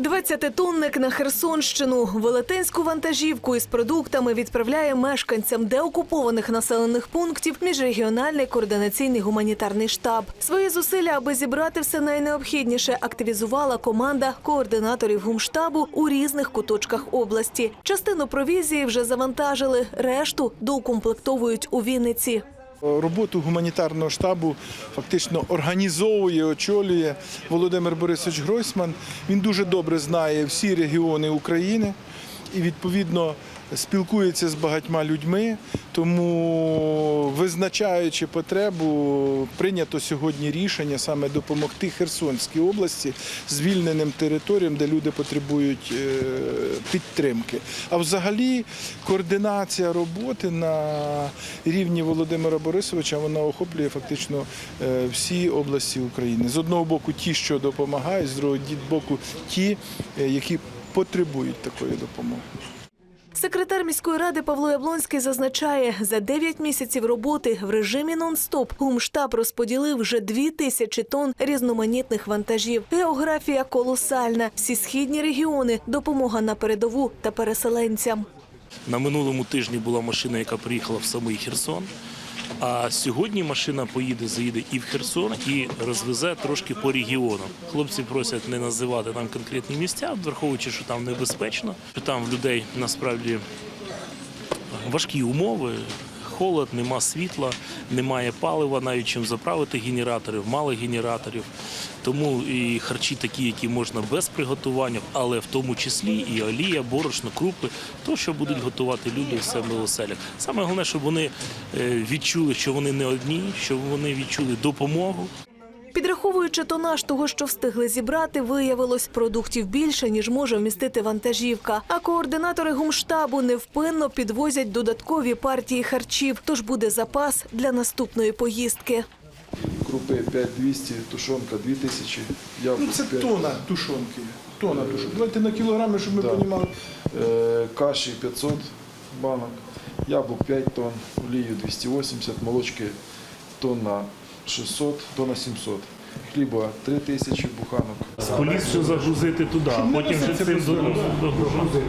20-тонник на Херсонщину. Велетенську вантажівку із продуктами відправляє мешканцям деокупованих населених пунктів міжрегіональний координаційний гуманітарний штаб. Свої зусилля, аби зібрати все найнеобхідніше, активізувала команда координаторів гумштабу у різних куточках області. Частину провізії вже завантажили, решту доукомплектовують у Вінниці. Роботу гуманітарного штабу фактично організовує, очолює Володимир Борисович Гройсман. Він дуже добре знає всі регіони України і відповідно спілкується з багатьма людьми. Тому, визначаючи потребу, прийнято сьогодні рішення саме допомогти Херсонській області звільненим територіям, де люди потребують е, підтримки. А взагалі координація роботи на рівні Володимира Борисовича вона охоплює фактично е, всі області України. З одного боку, ті, що допомагають, з другого боку, ті, е, які потребують такої допомоги. Секретар міської ради Павло Яблонський зазначає, за 9 місяців роботи в режимі нон-стоп гумштаб розподілив вже 2 тисячі тонн різноманітних вантажів. Географія колосальна. Всі східні регіони, допомога на передову та переселенцям. На минулому тижні була машина, яка приїхала в самий Херсон. А сьогодні машина поїде, заїде і в Херсон, і розвезе трошки по регіонам. Хлопці просять не називати там конкретні місця, враховуючи, що там небезпечно. Що там в людей насправді важкі умови. Холод, нема світла, немає палива, навіть чим заправити генераторів, мало генераторів. Тому і харчі такі, які можна без приготування, але в тому числі і олія, борошно, крупи, то що будуть готувати люди в себе в оселях. Саме головне, щоб вони е, відчули, що вони не одні, щоб вони відчули допомогу. Підраховуючи тонаж того, що встигли зібрати, виявилось продуктів більше, ніж може вмістити вантажівка. А координатори гумштабу невпинно підвозять додаткові партії харчів, тож буде запас для наступної поїздки. крупи 5200, тушонка 2000, Ну, яблук це 5, тона тушонки. Тона тушонки. Давайте на кілограми, щоб ми Да. розуміли. е, каші 500 банок, яблук 5 тонн, олію 280, молочки тонна 600, тонна 700, хліба 3000 буханок. Поліс все загрузити туди, а потім вже цим догружати.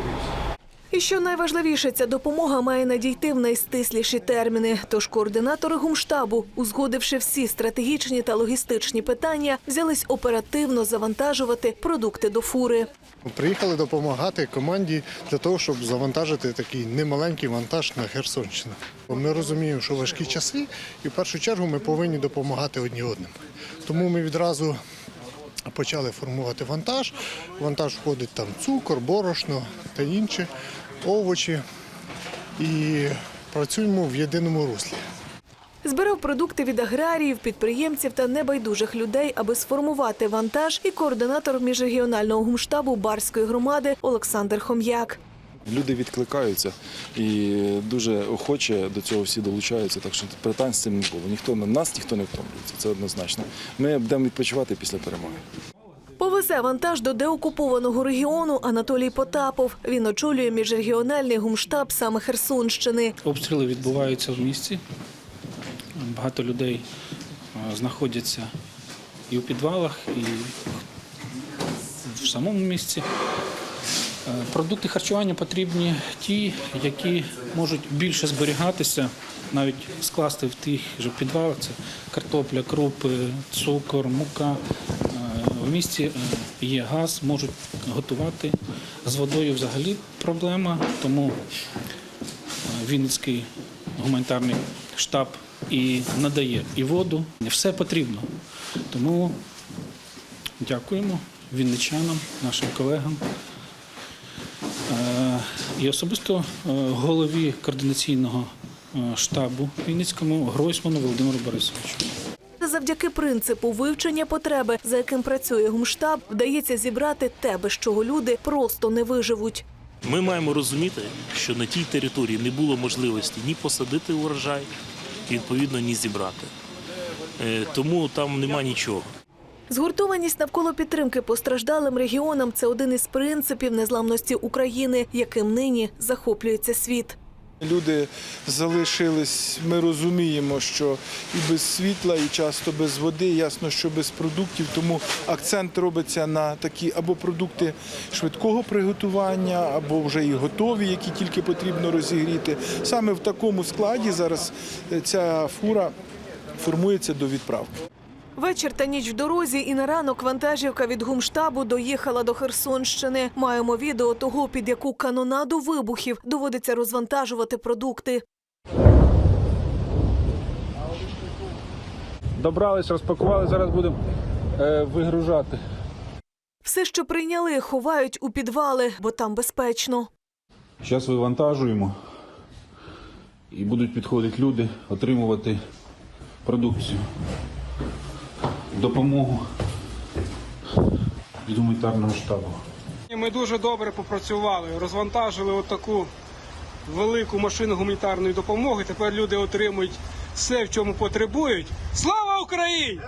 І що найважливіше, ця допомога має надійти в найстисліші терміни. Тож координатори гумштабу, узгодивши всі стратегічні та логістичні питання, взялись оперативно завантажувати продукти до фури. Приїхали допомагати команді для того, щоб завантажити такий немаленький вантаж на Херсонщину. Ми розуміємо, що важкі часи, і в першу чергу ми повинні допомагати одні одним. Тому ми відразу почали формувати вантаж. Вантаж входить там цукор, борошно та інші овочі. І працюємо в єдиному руслі. Збирав продукти від аграріїв, підприємців та небайдужих людей, аби сформувати вантаж, і координатор міжрегіонального гумштабу Барської громади Олександр Хом'як. Люди відкликаються і дуже охоче до цього всі долучаються, так що питань з цим не було. Ніхто на нас ніхто не втомлюється, це однозначно. Ми будемо відпочивати після перемоги. Повезе вантаж до деокупованого регіону Анатолій Потапов. Він очолює міжрегіональний гумштаб саме Херсонщини. Обстріли відбуваються в місті. Багато людей е, знаходяться і у підвалах, і в самому місті. Е, Продукти харчування потрібні ті, які можуть більше зберігатися, навіть скласти в тих же підвалах. Це картопля, крупи, цукор, мука. Е, В місті е, є газ, можуть готувати. З водою взагалі проблема, тому Вінницький гуманітарний штаб і надає і воду. Все потрібно. Тому дякуємо вінничанам, нашим колегам. І особисто е, голові координаційного е, штабу Вінницькому Гройсману Володимиру Борисовичу. Завдяки принципу вивчення потреби, за яким працює гумштаб, вдається зібрати те, без чого люди просто не виживуть. Ми маємо розуміти, що на тій території не було можливості ні посадити урожай, відповідно, ні зібрати. Е, Тому там нема нічого. Згуртованість навколо підтримки постраждалим регіонам це один із принципів незламності України, яким нині захоплюється світ. Люди залишились, ми розуміємо, що і без світла, і часто без води, ясно, що без продуктів. Тому акцент робиться на такі або продукти швидкого приготування, або вже і готові, які тільки потрібно розігріти. Саме в такому складі зараз е, ця фура формується до відправки. Вечір та ніч в дорозі, і на ранок вантажівка від гумштабу доїхала до Херсонщини. Маємо відео того, під яку канонаду вибухів доводиться розвантажувати продукти. Добрались, розпакували, зараз будемо е, вигружати. Все, що прийняли, ховають у підвали, бо там безпечно. Зараз вивантажуємо і будуть підходити люди, отримувати продукцію, допомогу від гуманітарного штабу. Ми дуже добре попрацювали, розвантажили отаку велику машину гуманітарної допомоги. Тепер люди отримують все, в чому потребують. Слава Україні!